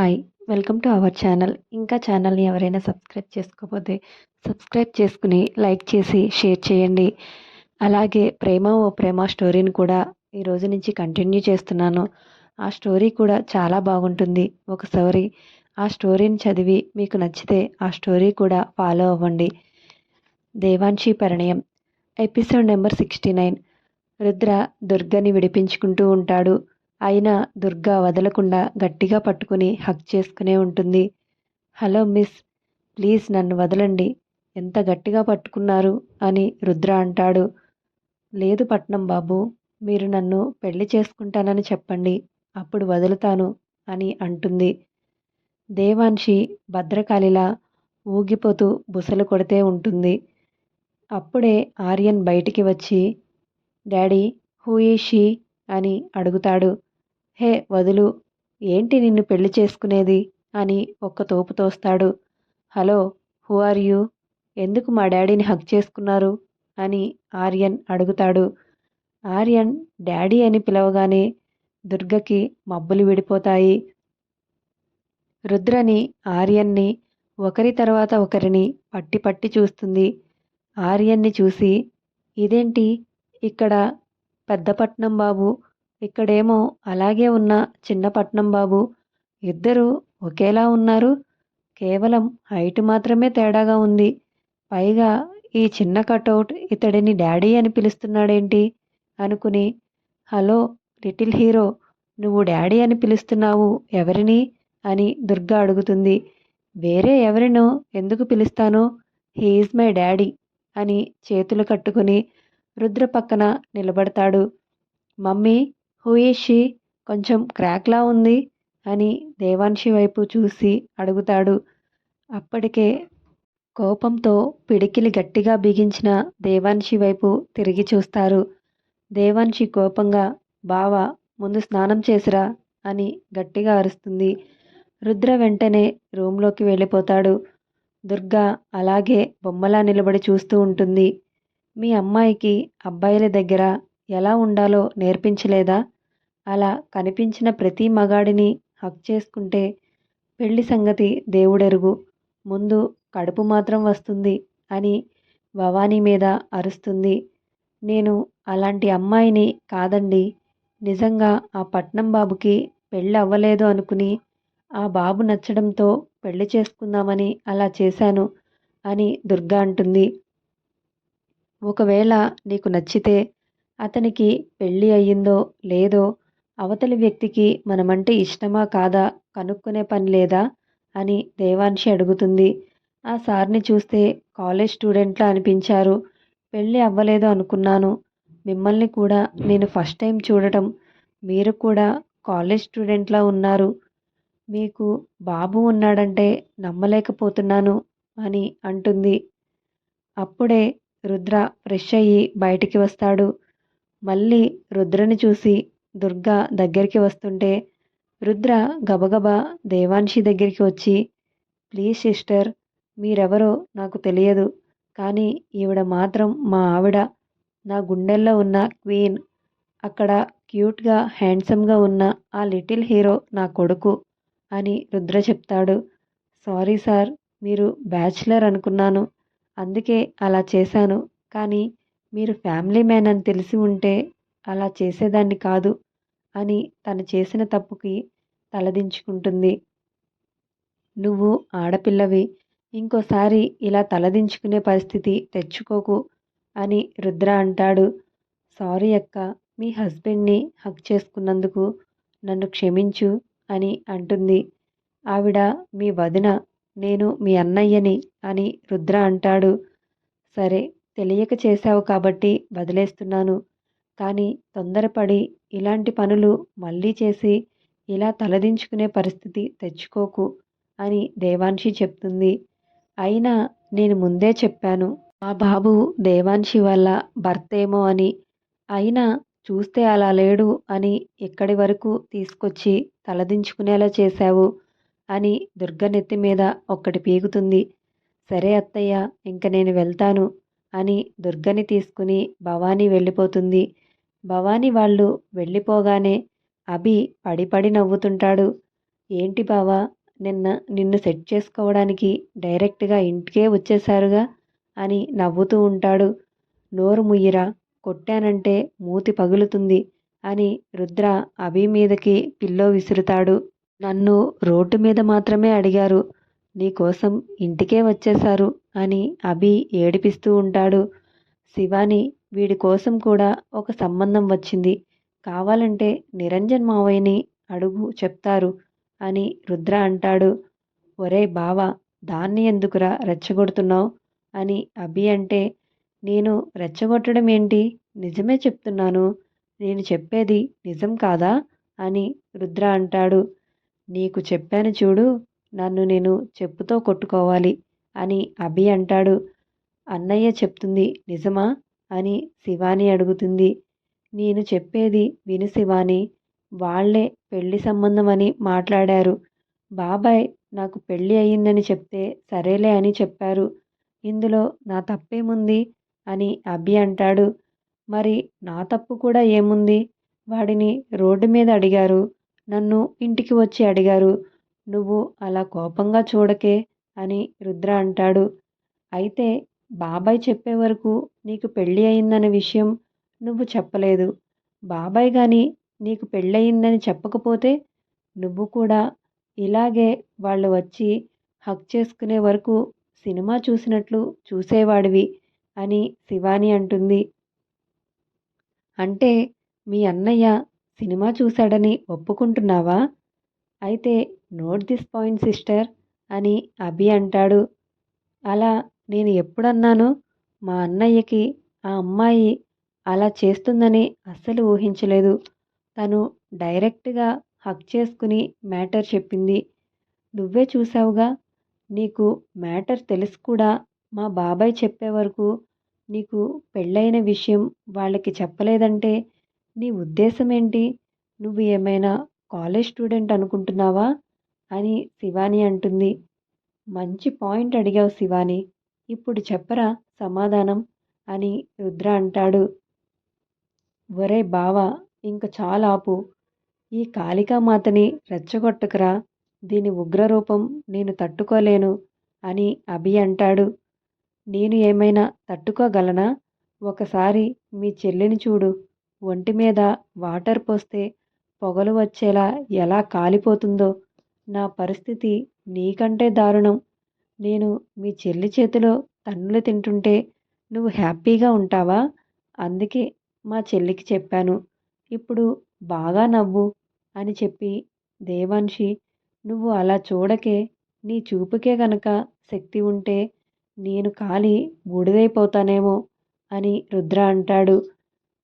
Hi welcome to our channel. ఇంకా ఛానల్ని ఎవరైనా సబ్స్క్రైబ్ చేసుకోకపోతే సబ్స్క్రైబ్ చేసుకుని లైక్ చేసి షేర్ చేయండి. అలాగే ప్రేమ ఓ ప్రేమ స్టోరీని కూడా ఈ రోజు నుంచి కంటిన్యూ చేస్తున్నాను. ఆ స్టోరీ కూడా చాలా బాగుంటుంది. ఒకసారి ఆ స్టోరీని చదివి మీకు నచ్చితే ఆ స్టోరీ కూడా ఫాలో అవ్వండి. Devanshi Parinayam episode number sixty nine. Rudra దుర్గని విడిపించుకుంటూ ఉంటాడు. అయినా దుర్గా వదలకుండా గట్టిగా పట్టుకుని హక్ చేసుకునే ఉంటుంది. హలో మిస్ ప్లీజ్ నన్ను వదలండి. ఎంత గట్టిగా పట్టుకున్నారు అని రుద్ర అంటాడు. లేదు పట్నం బాబు మీరు నన్ను పెళ్ళి చేసుకుంటానని చెప్పండి అప్పుడు వదులుతాను అని అంటుంది. దేవాన్షి భద్రకాళిలా ఊగిపోతూ బుసలు కొడితే ఉంటుంది. అప్పుడే ఆర్యన్ బయటికి వచ్చి డాడీ హూ ఈ షీ అని అడుగుతాడు. హే వదులు. ఏంటి నిన్ను పెళ్ళి చేసుకునేది? అని ఒక్క తోపు తోస్తాడు. Hello who are you? ఎందుకు మా డాడీని హక్ చేసుకున్నారు? అని ఆర్యన్ అడుగుతాడు. ఆర్యన్ డాడీ అని పిలవగానే దుర్గకి మబ్బులు విడిపోతాయి. రుద్రని ఆర్యన్ని ఒకరి తర్వాత ఒకరిని పట్టి పట్టి చూస్తుంది. ఆర్యన్ని చూసి ఇదేంటి? ఇక్కడ పెద్దపట్నం బాబు ఇక్కడేమో అలాగే ఉన్న చిన్నపట్నం బాబు. ఇద్దరు ఒకేలా ఉన్నారు. కేవలం హైట్ మాత్రమే తేడాగా ఉంది. పైగా ఈ చిన్న కటౌట్ ఇతడిని డాడీ అని పిలుస్తున్నాడేంటి? అనుకుని హలో లిటిల్ హీరో నువ్వు డాడీ అని పిలుస్తున్నావు ఎవరిని? అని దుర్గా అడుగుతుంది. వేరే ఎవరినో ఎందుకు పిలుస్తానో? హీఈస్ మై డాడీ అని చేతులు కట్టుకుని రుద్ర పక్కన నిలబడతాడు. మమ్మీ హూ కొంచెం క్రాక్లా ఉంది అని దేవాన్షి వైపు చూసి అడుగుతాడు. అప్పటికే కోపంతో పిడికిలి గట్టిగా బిగించిన దేవాన్షి వైపు తిరిగి చూస్తారు. దేవాన్షి కోపంగా బావ ముందు స్నానం చేసిరా అని గట్టిగా అరుస్తుంది. రుద్ర వెంటనే రూంలోకి వెళ్ళిపోతాడు. దుర్గా అలాగే బొమ్మలా నిలబడి చూస్తూ ఉంటుంది. మీ అమ్మాయికి అబ్బాయిల దగ్గర ఎలా ఉండాలో నేర్పించలేదా? అలా కనిపించిన ప్రతి మగాడిని హక్ చేసుకుంటే పెళ్ళి సంగతి దేవుడెరుగు. ముందు కడుపు మాత్రం వస్తుంది అని భవానీ మీద అరుస్తుంది. నేను అలాంటి అమ్మాయిని కాదండి. నిజంగా ఆ పట్నం బాబుకి పెళ్ళి అవ్వలేదు అనుకుని ఆ బాబు నచ్చడంతో పెళ్ళి చేసుకుందామని అలా చేశాను అని దుర్గా అంటుంది. ఒకవేళ నీకు నచ్చితే అతనికి పెళ్ళి అయ్యిందో లేదో అవతలి వ్యక్తికి మనమంటే ఇష్టమా కాదా కనుక్కునే పని లేదా అని దేవాన్షి అడుగుతుంది. ఆ సార్ని చూస్తే కాలేజ్ స్టూడెంట్లా అనిపించారు. పెళ్ళి అవ్వలేదు అనుకున్నాను. మిమ్మల్ని కూడా నేను ఫస్ట్ టైం చూడటం. మీరు కూడా కాలేజ్ స్టూడెంట్లా ఉన్నారు. మీకు బాబు ఉన్నాడంటే నమ్మలేకపోతున్నాను అని అంటుంది. అప్పుడే రుద్ర ఫ్రెష్ అయ్యి బయటికి వస్తాడు. మళ్ళీ రుద్రని చూసి దుర్గా దగ్గరికి వస్తుంటే రుద్ర గబగబా దేవాన్షి దగ్గరికి వచ్చి ప్లీజ్ సిస్టర్ మీరెవరో నాకు తెలియదు కానీ ఈవిడ మాత్రం మా ఆవిడ. నా గుండెల్లో ఉన్న క్వీన్ అక్కడ క్యూట్గా హ్యాండ్సమ్గా ఉన్న ఆ లిటిల్ హీరో నా కొడుకు అని రుద్ర చెప్తాడు. సారీ సార్ మీరు బ్యాచిలర్ అనుకున్నాను అందుకే అలా చేశాను కానీ మీరు ఫ్యామిలీ మ్యాన్ అని తెలిసి ఉంటే అలా చేసేదాన్ని కాదు అని తను చేసిన తప్పుకి తలదించుకుంటుంది. నువ్వు ఆడపిల్లవి ఇంకోసారి ఇలా తలదించుకునే పరిస్థితి తెచ్చుకోకు అని రుద్ర అంటాడు. సారీ అక్క మీ హస్బెండ్ని హక్ చేసుకున్నందుకు నన్ను క్షమించు అని అంటుంది. ఆవిడ మీ వదిన నేను మీ అన్నయ్యని అని రుద్ర అంటాడు. సరే తెలియక చేశావు కాబట్టి వదిలేస్తున్నాను. కానీ తొందరపడి ఇలాంటి పనులు మళ్ళీ చేసి ఇలా తలదించుకునే పరిస్థితి తెచ్చుకోకు అని దేవాన్షి చెప్తుంది. అయినా నేను ముందే చెప్పాను. మా బాబు దేవాన్షి వల్ల భర్తేమో అని. అయినా చూస్తే అలా లేడు అని ఇక్కడి వరకు తీసుకొచ్చి తలదించుకునేలా చేశావు అని దుర్గ నెత్తి మీద ఒక్కటి పీగుతుంది. సరే అత్తయ్య ఇంక నేను వెళ్తాను. అని దుర్గని తీసుకుని భవానీ వెళ్ళిపోతుంది. భవానీ వాళ్ళు వెళ్ళిపోగానే అభి పడిపడి నవ్వుతుంటాడు. ఏంటి బావా నిన్న నిన్ను సెట్ చేసుకోవడానికి డైరెక్ట్గా ఇంటికే వచ్చేశారుగా? అని నవ్వుతూ ఉంటాడు. నోరు ముయ్యిరా కొట్టానంటే మూతి పగులుతుంది అని రుద్ర అభి మీదకి పిల్లో విసురుతాడు. నన్ను రోడ్డు మీద మాత్రమే అడిగారు. నీకోసం ఇంటికే వచ్చేశారు అని అభి ఏడిపిస్తూ ఉంటాడు. శివాని వీడి కోసం కూడా ఒక సంబంధం వచ్చింది. కావాలంటే నిరంజన్ మావయ్యని అడుగు చెప్తారు అని రుద్ర అంటాడు. ఒరే బావా దాన్ని ఎందుకురా రెచ్చగొడుతున్నావు? అని అభి అంటే నేను రెచ్చగొట్టడం ఏంటి? నిజమే చెప్తున్నాను. నేను చెప్పేది నిజం కాదా? అని రుద్ర అంటాడు. నీకు చెప్పాను చూడు నన్ను నేను చెప్పుతో కొట్టుకోవాలి అని అభి అంటాడు. అన్నయ్య చెప్తుంది నిజమా? అని శివాని అడుగుతుంది. నేను చెప్పేది విను శివాని. వాళ్ళే పెళ్ళి సంబంధం అని మాట్లాడారు. బాబాయ్ నాకు పెళ్ళి అయ్యిందని చెప్తే సరేలే అని చెప్పారు. ఇందులో నా తప్పేముంది? అని అభి అంటాడు. మరి నా తప్పు కూడా ఏముంది? వాడిని రోడ్డు మీద అడిగారు. నన్ను ఇంటికి వచ్చి అడిగారు. నువ్వు అలా కోపంగా చూడకే అని రుద్ర అంటాడు. అయితే బాబాయ్ చెప్పే వరకు నీకు పెళ్ళి అయిందన్న విషయం నువ్వు చెప్పలేదు. బాబాయ్ కానీ నీకు పెళ్ళయిందని చెప్పకపోతే నువ్వు కూడా ఇలాగే వాళ్ళు వచ్చి హక్ చేసుకునే వరకు సినిమా చూసినట్లు చూసేవాడివి అని శివాని అంటుంది. అంటే మీ అన్నయ్య సినిమా చూశాడని ఒప్పుకుంటున్నావా? అయితే నోట్ దిస్ పాయింట్ సిస్టర్ అని అభి అంటాడు. అలా నేను ఎప్పుడన్నాను మా అన్నయ్యకి ఆ అమ్మాయి అలా చేస్తుందని అస్సలు ఊహించలేదు. తను డైరెక్ట్గా హక్ చేసుకుని మ్యాటర్ చెప్పింది. నువ్వే చూసావుగా నీకు మ్యాటర్ తెలుసు కూడా మా బాబాయ్ చెప్పే వరకు నీకు పెళ్ళైన విషయం వాళ్ళకి చెప్పలేదంటే నీ ఉద్దేశం ఏంటి? నువ్వు ఏమైనా కాలేజ్ స్టూడెంట్ అనుకుంటున్నావా? అని శివాని అంటుంది. మంచి పాయింట్ అడిగావు శివాని. ఇప్పుడు చెప్పరా సమాధానం అని రుద్ర అంటాడు. ఒరే బావా ఇంక చాలాపు ఈ కాళికామాతని రెచ్చగొట్టకురా. దీని ఉగ్రరూపం నేను తట్టుకోలేను అని అభి అంటాడు. నేను ఏమైనా తట్టుకోగలనా? ఒకసారి మీ చెల్లిని చూడు. ఒంటి మీద వాటర్ పోస్తే పొగలు వచ్చేలా ఎలా కాలిపోతుందో. నా పరిస్థితి నీకంటే దారుణం. నేను మీ చెల్లి చేతిలో తన్నులు తింటుంటే నువ్వు హ్యాపీగా ఉంటావా? అందుకే మా చెల్లికి చెప్పాను. ఇప్పుడు బాగా నవ్వు అని చెప్పి దేవాన్షి నువ్వు అలా చూడకే నీ చూపుకే గనక శక్తి ఉంటే నేను కాలి బూడిదైపోతానేమో అని రుద్ర అంటాడు.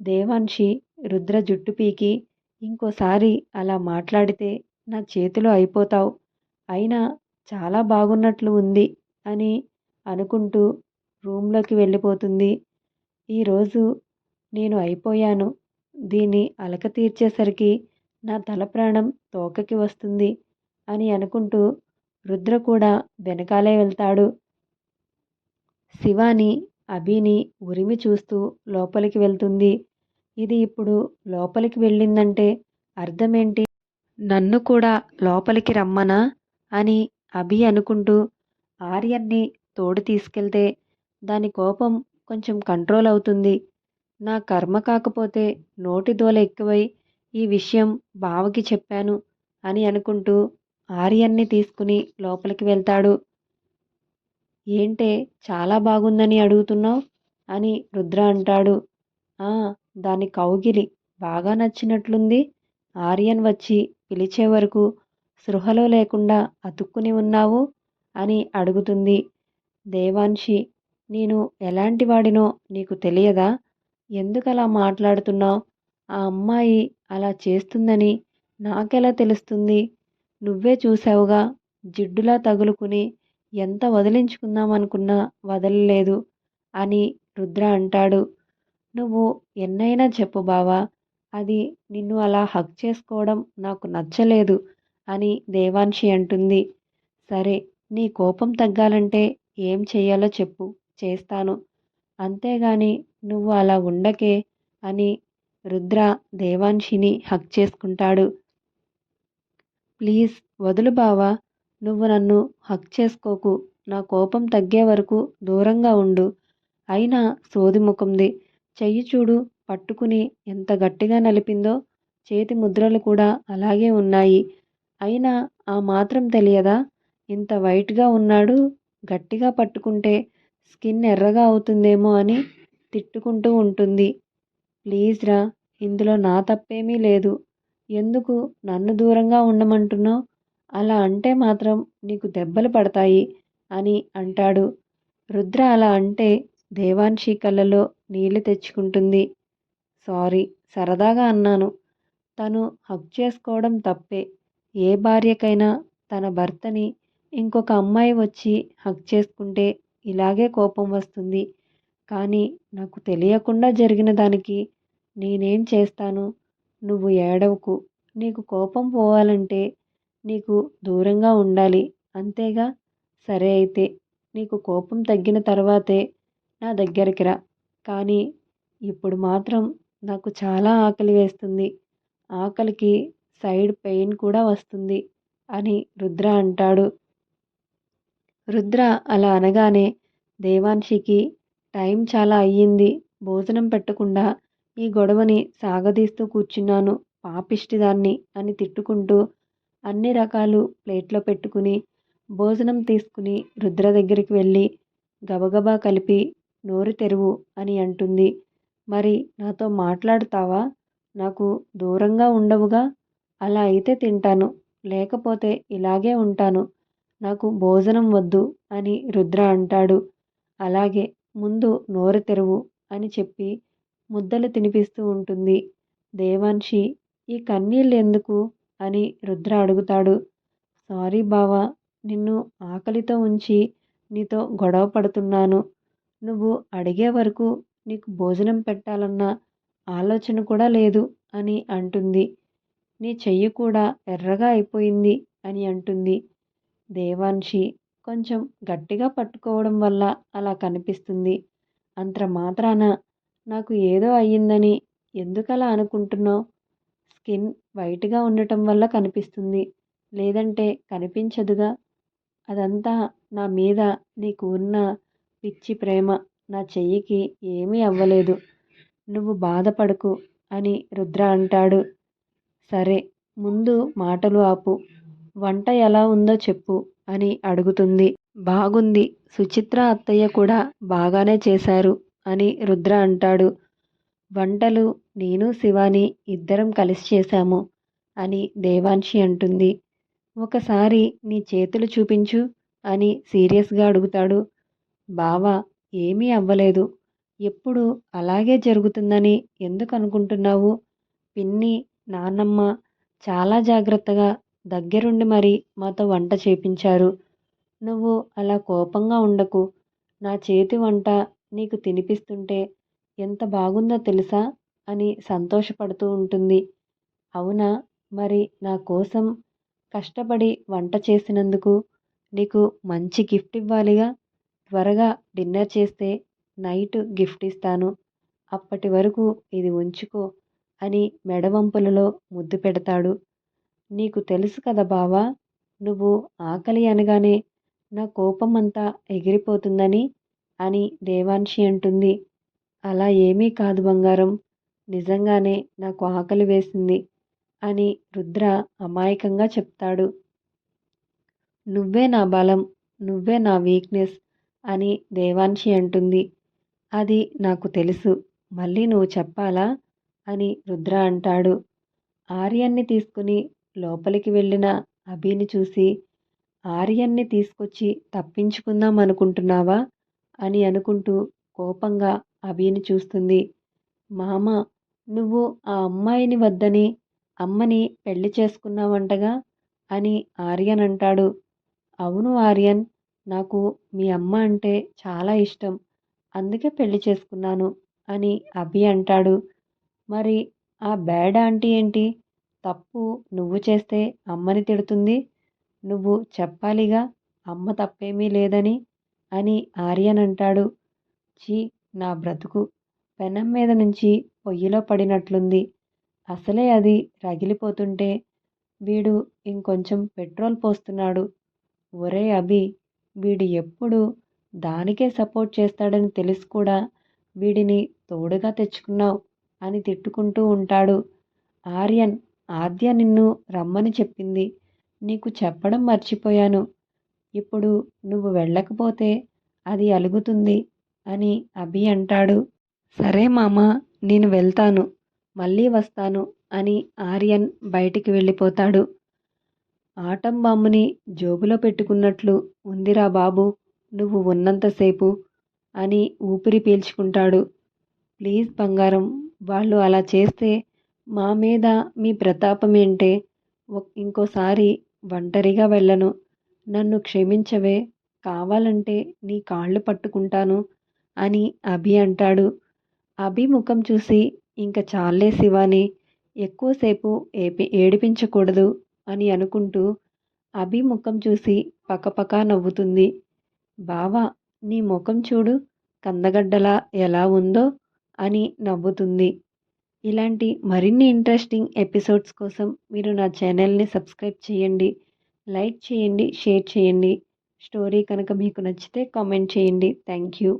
దేవాన్షి రుద్ర జుట్టు పీకి ఇంకోసారి అలా మాట్లాడితే నా చేతిలో అయిపోతావు. అయినా చాలా బాగున్నట్లు ఉంది అని అనుకుంటూ రూమ్లోకి వెళ్ళిపోతుంది. ఈరోజు నేను అయిపోయాను. దీన్ని అలక తీర్చేసరికి నా తల ప్రాణం తోకకి వస్తుంది అని అనుకుంటూ రుద్ర కూడా వెనకాలే వెళ్తాడు. శివాని అభిని ఉరిమి చూస్తూ లోపలికి వెళ్తుంది. ఇది ఇప్పుడు లోపలికి వెళ్ళిందంటే అర్థమేంటి? నన్ను కూడా లోపలికి రమ్మనా? అని అభి అనుకుంటూ ఆర్యన్ని తోడు తీసుకెళ్తే దాని కోపం కొంచెం కంట్రోల్ అవుతుంది. నా కర్మ కాకపోతే నోటి దోల ఎక్కువై ఈ విషయం బావకి చెప్పాను అని అనుకుంటూ ఆర్యన్ని తీసుకుని లోపలికి వెళ్తాడు. ఏంటే చాలా బాగుందని అడుగుతున్నావు? అని రుద్ర అంటాడు. ఆ దాని కౌగిలి బాగా నచ్చినట్లుంది. ఆర్యన్ వచ్చి పిలిచే వరకు సృహలో లేకుండా అతుక్కుని ఉన్నావు? అని అడుగుతుంది దేవాన్షి నేను ఎలాంటి వాడినో నీకు తెలియదా? ఎందుకలా మాట్లాడుతున్నావు? ఆ అమ్మాయి అలా చేస్తుందని నాకెలా తెలుస్తుంది? నువ్వే చూసావుగా జిడ్డులా తగులుకుని ఎంత వదిలించుకుందామనుకున్నా వదలలేదు అని రుద్ర అంటాడు. నువ్వు ఎన్నైనా చెప్పు బావా అది నిన్ను అలా హక్ చేసుకోవడం నాకు నచ్చలేదు అని దేవాన్షి అంటుంది. సరే నీ కోపం తగ్గాలంటే ఏం చెయ్యాలో చెప్పు చేస్తాను. అంతేగాని నువ్వు అలా ఉండకే అని రుద్ర దేవాన్షిని హక్ చేసుకుంటాడు. ప్లీజ్ వదులు బావా నువ్వు నన్ను హక్ చేసుకోకు నా కోపం తగ్గే వరకు దూరంగా ఉండు. అయినా సోది ముఖంది చెయ్యి చూడు పట్టుకుని ఎంత గట్టిగా నలిపిందో చేతి ముద్రలు కూడా అలాగే ఉన్నాయి. అయినా ఆ మాత్రం తెలియదా? ఇంత వైట్గా ఉన్నాడు గట్టిగా పట్టుకుంటే స్కిన్ ఎర్రగా అవుతుందేమో అని తిట్టుకుంటూ ఉంటుంది. ప్లీజ్ రా ఇందులో నా తప్పేమీ లేదు. ఎందుకు నన్ను దూరంగా ఉండమంటున్నావు? అలా అంటే మాత్రం నీకు దెబ్బలు పడతాయి అని అంటాడు. రుద్ర అలా అంటే దేవాన్షి కళ్ళలో నీళ్ళు తెచ్చుకుంటుంది. సారీ సరదాగా అన్నాను. తను హక్ చేసుకోవడం తప్పే. ఏ భార్యకైనా తన భర్తని ఇంకొక అమ్మాయి వచ్చి హక్ చేసుకుంటే ఇలాగే కోపం వస్తుంది. కానీ నాకు తెలియకుండా జరిగిన దానికి నేనేం చేస్తాను? నువ్వు ఏడవకు. నీకు కోపం పోవాలంటే నీకు దూరంగా ఉండాలి. అంతేగా? సరే అయితే నీకు కోపం తగ్గిన తర్వాతే నా దగ్గరికి రా. కానీ ఇప్పుడు మాత్రం నాకు చాలా ఆకలి వేస్తుంది. ఆకలికి సైడ్ పెయిన్ కూడా వస్తుంది అని రుద్ర అంటాడు. రుద్ర అలా అనగానే దేవాన్షికి టైం చాలా అయ్యింది. భోజనం పెట్టకుండా ఈ గొడవని సాగదీస్తూ కూర్చున్నాను. పాపిష్టిదాన్ని అని తిట్టుకుంటూ అన్ని రకాలు ప్లేట్లో పెట్టుకుని భోజనం తీసుకుని రుద్ర దగ్గరికి వెళ్ళి గబగబా కలిపి నోరు తెరువు అని అంటుంది. మరి నాతో మాట్లాడుతావా? నాకు దూరంగా ఉండవుగా? అలా అయితే తింటాను లేకపోతే ఇలాగే ఉంటాను. నాకు భోజనం వద్దు అని రుద్ర అంటాడు. అలాగే ముందు నోరు తెరువు అని చెప్పి ముద్దలు తినిపిస్తూ ఉంటుంది. దేవాన్షి ఈ కన్నీళ్ళు ఎందుకు? అని రుద్ర అడుగుతాడు. సారీ బావా నిన్ను ఆకలితో ఉంచి నీతో గొడవ పడుతున్నాను. నువ్వు అడిగే వరకు నీకు భోజనం పెట్టాలన్న ఆలోచన కూడా లేదు అని అంటుంది. నీ చెయ్యి కూడా ఎర్రగా అయిపోయింది అని అంటుంది. దేవాన్షి కొంచెం గట్టిగా పట్టుకోవడం వల్ల అలా కనిపిస్తుంది. అంత మాత్రాన నాకు ఏదో అయ్యిందని ఎందుకలా అనుకుంటున్నావు? స్కిన్ వైట్గా ఉండటం వల్ల కనిపిస్తుంది. లేదంటే కనిపించదుగా? అదంతా నా మీద నీకు ఉన్న పిచ్చి ప్రేమ. నా చెయ్యికి ఏమీ అవ్వలేదు. నువ్వు బాధపడకు అని రుద్ర అంటాడు. సరే ముందు మాటలు ఆపు. వంట ఎలా ఉందో చెప్పు అని అడుగుతుంది. బాగుంది. సుచిత్ర అత్తయ్య కూడా బాగానే చేశారు అని రుద్ర అంటాడు. వంటలు నేను శివాని ఇద్దరం కలిసి చేశాము అని దేవాన్షి అంటుంది. ఒకసారి నీ చేతులు చూపించు అని సీరియస్గా అడుగుతాడు. బావా ఏమీ అవ్వలేదు. ఎప్పుడు అలాగే జరుగుతుందని ఎందుకు అనుకుంటున్నావు? పిన్ని నాన్నమ్మ చాలా జాగ్రత్తగా దగ్గరుండి మరి మాతో వంట చేపించారు. నువ్వు అలా కోపంగా ఉండకు. నా చేతి వంట నీకు తినిపిస్తుంటే ఎంత బాగుందో తెలుసా? అని సంతోషపడుతూ ఉంటుంది. అవునా? మరి నా కోసం కష్టపడి వంట చేసినందుకు నీకు మంచి గిఫ్ట్ ఇవ్వాలిగా? త్వరగా డిన్నర్ చేస్తే నైట్ గిఫ్ట్ ఇస్తాను. అప్పటి వరకు ఇది ఉంచుకో అని మెడవంపులలో ముద్దు పెడతాడు. నీకు తెలుసు కదా బావా నువ్వు ఆకలి అనగానే నా కోపం అంతా ఎగిరిపోతుందని అని దేవాన్షి అంటుంది. అలా ఏమీ కాదు బంగారం నిజంగానే నాకు ఆకలి వేసింది అని రుద్ర అమాయకంగా చెప్తాడు. నువ్వే నా బలం నువ్వే నా వీక్నెస్ అని దేవాన్షి అంటుంది. అది నాకు తెలుసు. మళ్ళీ నువ్వు చెప్పాలా? అని రుద్ర అంటాడు. ఆర్యన్ని తీసుకుని లోపలికి వెళ్ళిన అభిని చూసి ఆర్యన్ని తీసుకొచ్చి తప్పించుకుందాం అనుకుంటున్నావా? అని అనుకుంటూ కోపంగా అభిని చూస్తుంది. మామ నువ్వు ఆ అమ్మాయిని వద్దని అమ్మని పెళ్ళి చేసుకున్నావంటగా? అని ఆర్యన్ అంటాడు అవును ఆర్యన్ నాకు మీ అమ్మ అంటే చాలా ఇష్టం. అందుకే పెళ్ళి చేసుకున్నాను అని అభి అంటాడు. మరి ఆ బ్యాడ్ ఆంటీ ఏంటి? తప్పు నువ్వు చేస్తే అమ్మని తిడుతుంది. నువ్వు చెప్పాలిగా అమ్మ తప్పేమీ లేదని అని ఆర్యన్ అంటాడు. చీ నా బ్రతుకు పెనం మీద నుంచి పొయ్యిలో పడినట్లుంది. అసలే అది రగిలిపోతుంటే వీడు ఇంకొంచెం పెట్రోల్ పోస్తున్నాడు. ఒరే అభి వీడు ఎప్పుడు దానికే సపోర్ట్ చేస్తాడని తెలిసి కూడా వీడిని తోడుగా తెచ్చుకున్నావు అని తిట్టుకుంటూ ఉంటాడు. ఆర్యన్ ఆద్య నిన్ను రమ్మని చెప్పింది. నీకు చెప్పడం మర్చిపోయాను. ఇప్పుడు నువ్వు వెళ్ళకపోతే అది అలుగుతుంది అని అభి అంటాడు. సరే మామ నేను వెళ్తాను. మళ్ళీ వస్తాను అని ఆర్యన్ బయటికి వెళ్ళిపోతాడు. ఆటం బాంబుని జోబులో పెట్టుకున్నట్లు ఉందిరా బాబు నువ్వు ఉన్నంతసేపు అని ఊపిరి పీల్చుకుంటాడు. ప్లీజ్ బంగారం వాళ్ళు అలా చేస్తే మా మీద మీ ప్రతాపమేంటే ఇంకోసారి ఒంటరిగా వెళ్ళను. నన్ను క్షమించవే కావాలంటే నీ కాళ్ళు పట్టుకుంటాను అని అభి అంటాడు. అభి ముఖం చూసి ఇంక చాలే శివాని ఎక్కువసేపు ఏపి ఏడిపించకూడదు. అని అనుకుంటూ అభి ముఖం చూసి పకపకా నవ్వుతుంది. బావా నీ ముఖం చూడు కందగడ్డలా ఎలా ఉందో అని నవ్వుతుంది. ఇలాంటి మరిన్ని ఇంట్రెస్టింగ్ ఎపిసోడ్స్ కోసం మీరు నా ఛానల్ని సబ్స్క్రైబ్ చేయండి లైక్ చేయండి షేర్ చేయండి. స్టోరీ కనుక మీకు నచ్చితే కామెంట్ చేయండి. Thank you.